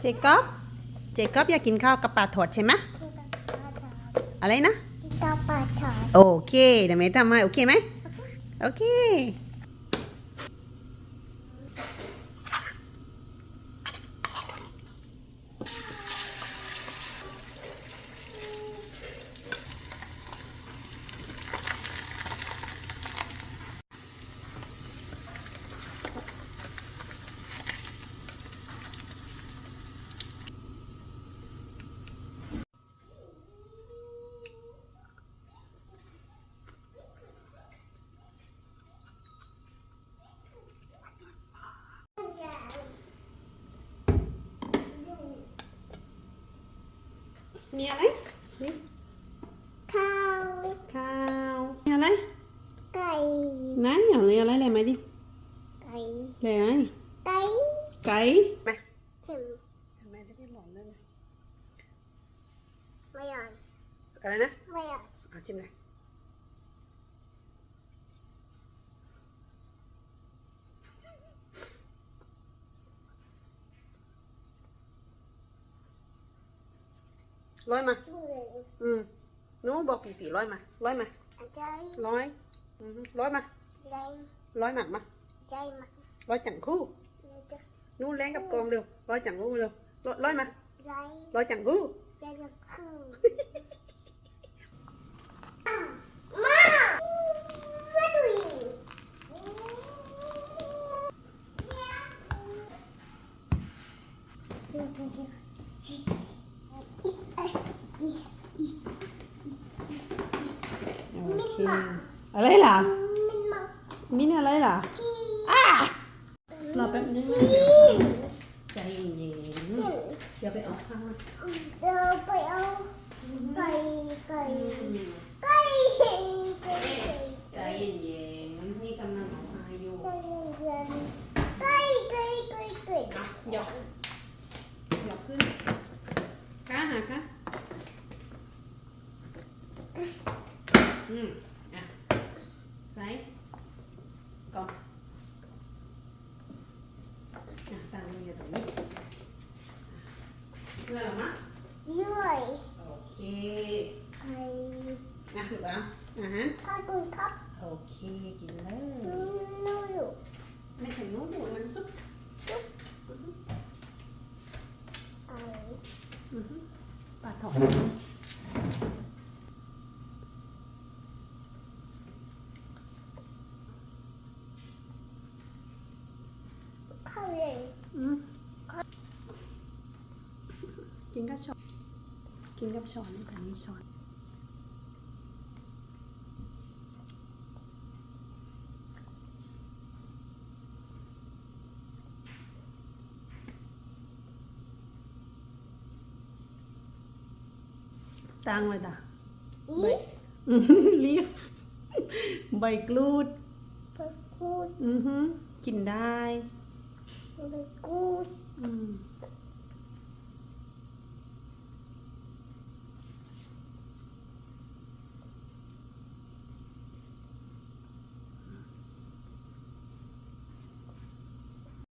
เจคอบเจคอบอยากกินข้าวกับปลาถอดใช่ไหมอะไรนะ กินข้าวปลาทอดโอเคเดี๋ยวแม่ทำให้โอเคไหมโอเค นี่อะไรนี่ข้าวข้าวนี่อะไร ไก่ไหนเอาเลยอะไรเลยไหมดิ ไก่เลยไหมไก่ ไก่มาชิมแม่จะได้หลอนเลยนะไม่อ่านอะไรนะ ไม่อ่านเอาชิมเลย ร้อยมาช่วยอืมหนูบอกกี่ปีร้อยมา ร้อยมาใจร้อยอือฮึร้อยมาใจร้อยหมักมาใจมา ร้อยจังคู่ใจหนูแรงกับกองเร็ว ร้อยจังคู่เร็ว ร้อยร้อยมาใจร้อยจังคู่ใจจะคื อมามาดูโอเคอะไรล่ะมันมามินอะไรล่ะกินรอแป๊บนึงนะกินใจเย็นกินเดี๋ยวไปเอาข้าวมาเดี๋ยวไปเอาไก่ไก่ไก่ไก่ไก่ใจเย็นๆนี่กำลังเอามาอยู่ใจเย็นๆไก่ไก่ไก่ไก่อะหยอกหยอกขึ้นก้าหาก้า อืมอะใส่ก่อนอะตั้งนี่ตรงนี้เมื่อไหร่มะเลื่อยโอเคไก่นะถูกแล้วอาหารขอบคุณครับโอเคกินเลยนูอยู่ไม่ใช่นู้นดูน้ำซุปไก่อือฮึปลาทอด ข้าว เย็นอืมกินกับช้อนกินกับช้อนแต่นี่ช้อนตั้งไว้ตาอีฟลีฟใบกรูดไปกูด อือฮึกินได้ 我的故事